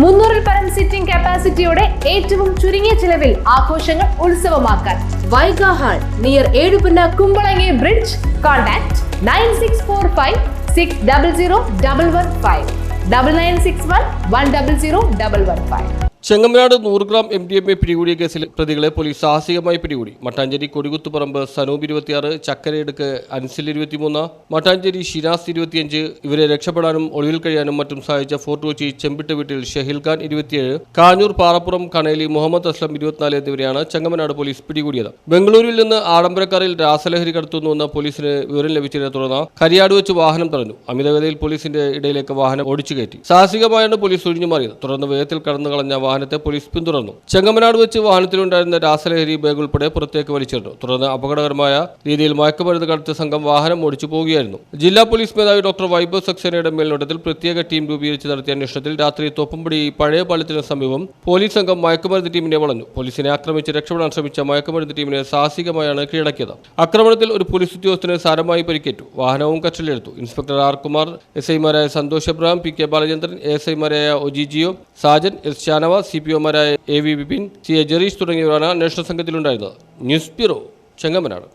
മുന്നൂറിൽ പരം സിറ്റിംഗ് കപ്പാസിറ്റിയോടെ ഏറ്റവും ചുരുങ്ങിയ ചിലവിൽ ആഘോഷങ്ങൾ ഉത്സവമാക്കാൻ. Vaiga hall near Ezhupunna Kumbalangi bridge contact nine six four five six double zero double one five double nine six one one double zero double one five Chengamanad നൂറ് gram M D M A പിടികൂടിയ കേസിൽ പ്രതികളെ police സാഹസികമായി പിടികൂടി. മട്ടാഞ്ചേരി കൊടികുത്തുപറമ്പ് സനൂബ് ഇരുപത്തിയാറ് ചക്കരയെടുക്ക് അൻസിൽ ഇരുപത്തിമൂന്ന് മട്ടാഞ്ചേരി ഷിനാസ് ഇരുപത്തിയഞ്ച് ഇവരെ രക്ഷപ്പെടാനും ഒളിവിൽ കഴിയാനും മറ്റും സഹായിച്ച ഫോർട്ട് കൊച്ചി ചെമ്പിട്ട് വീട്ടിൽ ഷഹീൽ ഖാൻ ഇരുപത്തിയേഴ് കാഞ്ഞൂർ പാറപ്പുറം കണേലി മുഹമ്മദ് അസ്ലം ഇരുപത്തിനാല് എന്നിവരെയാണ് ചെങ്ങമ്മനാട് പോലീസ് പിടികൂടിയത്. ബംഗളൂരുവിൽ നിന്ന് ആഡംബരക്കാരിൽ രാസലഹരി കടത്തുന്നുവെന്ന് പോലീസിന് വിവരം ലഭിച്ചതിനെ തുടർന്ന് കരിയാട് വെച്ച് വാഹനം തടഞ്ഞു. അമിതവേദയിൽ പോലീസിന്റെ ഇടയിലേക്ക് വാഹനം ഓടിച്ചു കയറ്റി. സാഹസികമായാണ് പോലീസ് ഒഴിഞ്ഞു മാറിയത്. തുടർന്ന് വേഗത്തിൽ കടന്നു കളഞ്ഞ വാഹനത്തെ പോലീസ് പിന്തുടർന്നു. ചെങ്ങമനാട് വെച്ച് വാഹനത്തിലുണ്ടായിരുന്ന രാസലഹരി ബാഗ് ഉൾപ്പെടെ പുറത്തേക്ക് വലിച്ചിരുന്നു തുടർന്ന് അപകടകരമായ രീതിയിൽ മയക്കുമരുന്ന് കടത്തിയ സംഘം വാഹനം ഓടിച്ചു പോവുകയായിരുന്നു. ജില്ലാ പോലീസ് മേധാവി ഡോക്ടർ വൈഭവ് സക്സേനയുടെ മേൽനോട്ടത്തിൽ പ്രത്യേക ടീം രൂപീകരിച്ച് നടത്തിയ അന്വേഷണത്തിൽ രാത്രി തോപ്പുംപടി പഴയ പാലത്തിന് സമീപം പോലീസ് സംഘം മയക്കുമരുന്ന് ടീമിനെ വളഞ്ഞു. പോലീസിനെ ആക്രമിച്ച് രക്ഷപ്പെടാൻ ശ്രമിച്ച മയക്കുമരുന്ന് ടീമിനെ സാഹസികമായാണ് കീഴടക്കിയത്. ആക്രമണത്തിൽ ഒരു പോലീസ് ഉദ്യോഗസ്ഥന് സാരമായി പരിക്കേറ്റു. വാഹനവും കസ്റ്റഡിയിലെടുത്തു ഇൻസ്പെക്ടർ ആർ കുമാർ എസ് ഐമാരായ Santhosh Abraham P K Balachandran S ഐമാരായ ഒജിജിയോ Sajan S Shanavas C P ഒമാരായ A V Vipin C A Jereesh തുടങ്ങിയവരാണ് അന്വേഷണ സംഘത്തിലുണ്ടായിരുന്നത്. News bureau Chengamanad.